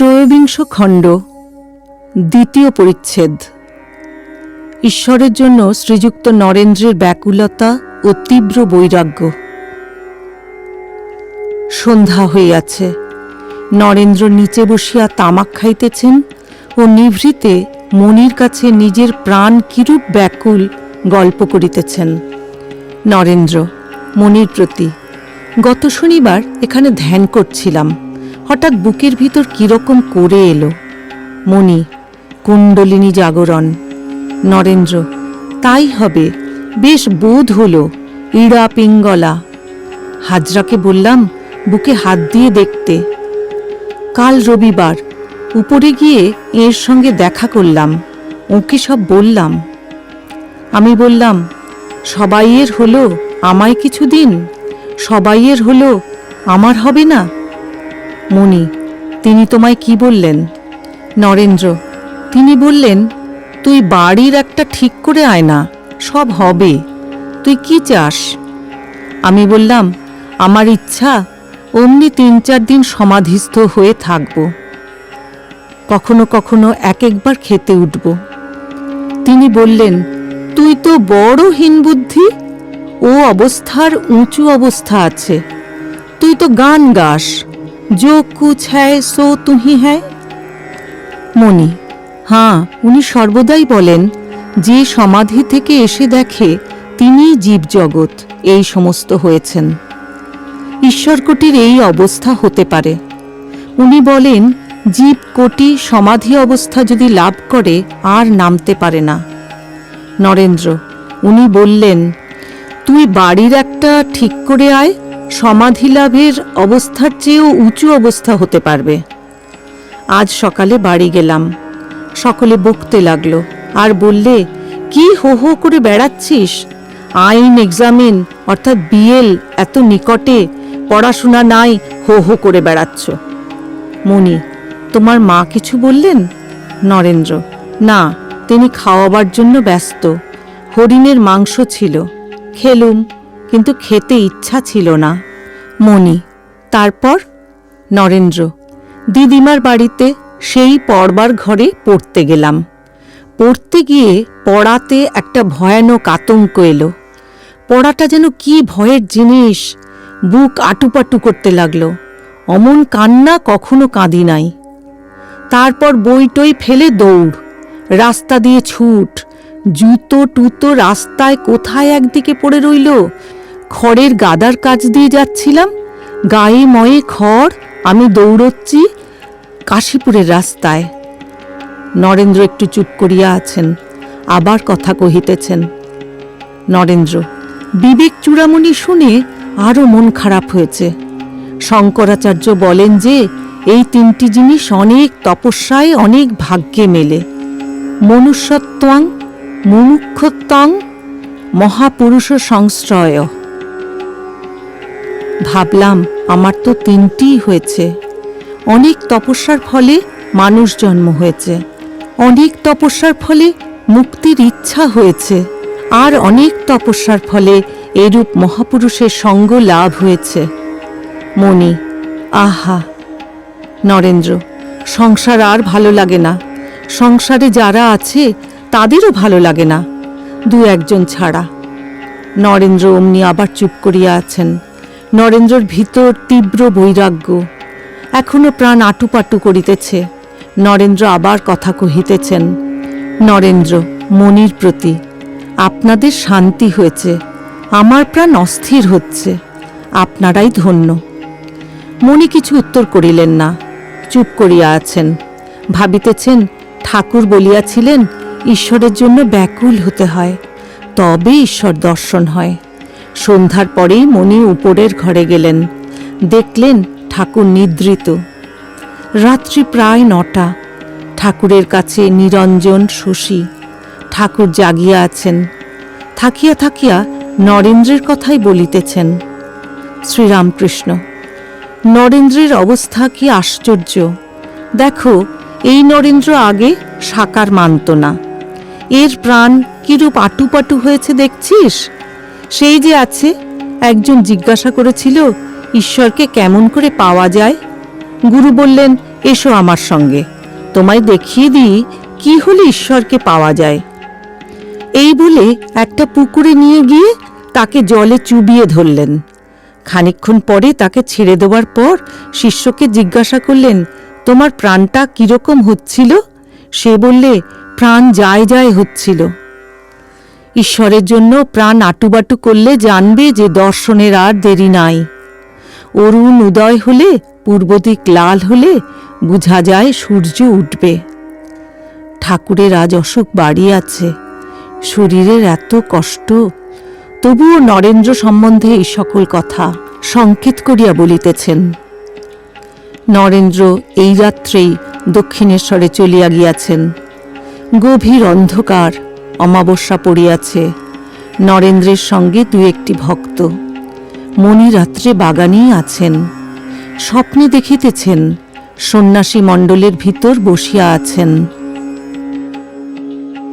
ত্রয়োবিংশ খণ্ড, দ্বিতীয় পরিচ্ছেদ। ঈশ্বরের জন্য শ্রীযুক্ত নরেন্দ্রের ব্যাকুলতা ও তীব্র বৈরাগ্য। সন্ধ্যা হইয়াছে। নরেন্দ্র নিচে বসিয়া তামাক খাইতেছেন ও নিভৃতে মনির কাছে নিজের প্রাণ কিরূপ ব্যাকুল গল্প করিতেছেন। নরেন্দ্র, মনির প্রতি, গত শনিবার এখানে ধ্যান করছিলাম। হঠাৎ বুকের ভিতর কীরকম করে এলো। মণি, কুণ্ডলিনী জাগরণ। নরেন্দ্র, তাই হবে, বেশ বোধ হলো, ইড়া পিঙ্গলা। হাজরাকে বললাম, বুকে হাত দিয়ে দেখতে। কাল রবিবার, উপরে গিয়ে এর সঙ্গে দেখা করলাম, ওকে সব বললাম। আমি বললাম, সবাইয়ের হলো আমায় কিছু দিন, সবাইয়ের হলো আমার হবে না? মণি, তিনি তোমায় কি বললেন? নরেন্দ্র, তিনি বললেন, তুই বাড়ির একটা ঠিক করে আয় না, সব হবে, তুই কি চাস? আমি বললাম, আমার ইচ্ছা অমনি তিন চার দিন সমাধিস্থ হয়ে থাকব। কখনো কখনো এক একবার খেতে উঠব। তিনি বললেন, তুই তো বড় হীনবুদ্ধি ও অবস্থার উঁচু অবস্থা আছে, তুই তো গান গাস जो कुछ है সো তুহি হ্যায় মণি হাঁ উনি সর্বদাই বলেন যে সমাধি থেকে এসে দেখে তিনিই জীবজগৎ এই সমস্ত হয়েছেন ঈশ্বরকোটির এই অবস্থা হতে পারে উনি বলেন জীব কোটি সমাধি অবস্থা যদি লাভ করে আর নামতে পারে না নরেন্দ্র উনি বললেন তুই বাড়ির একটা ঠিক করে আয় সমাধি লাভের অবস্থার চেয়েও উঁচু অবস্থা হতে পারবে। আজ সকালে বাড়ি গেলাম। সকলে বকতে লাগল। আর বললে, কি হো হো করে বেড়াচ্ছিস? আইন, এক্সামিন, অর্থাৎ বিএল এত নিকটে পড়াশোনা নাই, হো হো করে বেড়াচ্ছ। মণি, তোমার মা কিছু বললেন? নরেন্দ্র, না, তিনি খাওয়াবার জন্য ব্যস্ত। হরিণের মাংস ছিল। খেলুম কিন্তু খেতে ইচ্ছা ছিল না। মণি, তারপর? নরেন্দ্র, দিদিমার বাড়িতে সেই পড়বার ঘরে পড়তে গেলাম। পড়তে গিয়ে পড়াতে একটা ভয়ানক আতঙ্ক এলো। পড়াটা যেন কি ভয়ের জিনিস, বুক আটুপাটু করতে লাগল। অমন কান্না কখনো কাঁদি নাই। তারপর বই টই ফেলে দৌড়, রাস্তা দিয়ে ছুট, জুতো টুতো রাস্তায় কোথায় একদিকে পড়ে রইল? খড়ের গাদার কাজ দিয়ে যাচ্ছিলাম। গায়ে ময়ে খড়, আমি দৌড়চ্ছি কাশীপুরের রাস্তায়। নরেন্দ্র একটু চুপ করিয়া আছেন, আবার কথা কহিতেছেন। নরেন্দ্র, বিবেক চূড়ামণি শুনে আরও মন খারাপ হয়েছে। শঙ্করাচার্য বলেন যে, এই তিনটি জিনিস অনেক তপস্যায়, অনেক ভাগ্যে মেলে। মনুষ্যত্বং, মুমুক্ষত্বং মহাপুরুষ সংশ্রয় ভাবলাম, আমার তো তিনটিই হয়েছে। অনেক তপস্যার ফলে মানুষ জন্ম হয়েছে। অনেক তপস্যার ফলে মুক্তির ইচ্ছা হয়েছে। আর অনেক তপস্যার ফলে এরূপ মহাপুরুষের সঙ্গ লাভ হয়েছে। মণি, আহা! নরেন্দ্র, সংসার আর ভালো লাগে না। সংসারে যারা আছে, তাদেরও ভালো লাগে না। দু একজন ছাড়া। নরেন্দ্র অমনি আবার চুপ করিয়া আছেন। নরেন্দ্রর ভিতর তীব্র বৈরাগ্য। এখনও প্রাণ আটুপাটু করিতেছে। নরেন্দ্র আবার কথা কহিতেছেন, নরেন্দ্র, মনির প্রতি আপনাদের শান্তি হয়েছে। আমার প্রাণ অস্থির হচ্ছে। আপনারাই ধন্য। মণি কিছু উত্তর করিলেন না। চুপ করিয়া আছেন। ভাবিতেছেন, ঠাকুর বলিয়াছিলেন, ঈশ্বরের জন্য ব্যাকুল হতে হয় তবে ঈশ্বর দর্শন হয়। সন্ধ্যার পরেই মণি উপরের ঘরে গেলেন। দেখলেন ঠাকুর নিদ্রিত। রাত্রি প্রায় নটা। ঠাকুরের কাছে নিরঞ্জন শশী। ঠাকুর জাগিয়া আছেন। থাকিয়া থাকিয়া নরেন্দ্রের কথাই বলিতেছেন, শ্রীরামকৃষ্ণ, নরেন্দ্রের অবস্থা কি আশ্চর্য। দেখো, এই নরেন্দ্র আগে সাকার মানত না। এর প্রাণ কিরূপ আটুপাটু হয়েছে দেখছিস? সেই যে আছে, একজন জিজ্ঞাসা করেছিল, ঈশ্বরকে কেমন করে পাওয়া যায়? গুরু বললেন, এসো আমার সঙ্গে, তোমায় দেখিয়ে দিই কি হলে ঈশ্বরকে পাওয়া যায়। এই বলে একটা পুকুরে নিয়ে গিয়ে তাকে জলে চুবিয়ে ধরলেন। খানিকক্ষণ পরে তাকে ছেড়ে দেওয়ার পর শিষ্যকে জিজ্ঞাসা করলেন, তোমার প্রাণটা কীরকম হচ্ছিল? সে বললে, প্রাণ যায় যায় হচ্ছিল। ঈশ্বরের জন্য প্রাণ আটুবাটু করলে জানবে যে দর্শনের আর দেরি নাই। অরুণ উদয় হলে পূর্ব দিক লাল হলে বুঝা যায় সূর্য উঠবে। ঠাকুরের আজ অসুখ বাড়ি আছে, শরীরের এত কষ্ট। তবুও নরেন্দ্র সম্বন্ধে এই সকল কথা সংকেত করিয়া বলিতেছেন। নরেন্দ্র এই রাত্রেই দক্ষিণেশ্বরে চলিয়া গিয়াছেন। গভীর অন্ধকার অমাবস্যা পড়িয়াছে। নরেন্দ্রের সঙ্গে দু একটি ভক্ত। মণি রাত্রে বাগানেই আছেন। স্বপ্নে দেখিতেছেন সন্ন্যাসী মণ্ডলের ভিতর বসিয়া আছেন।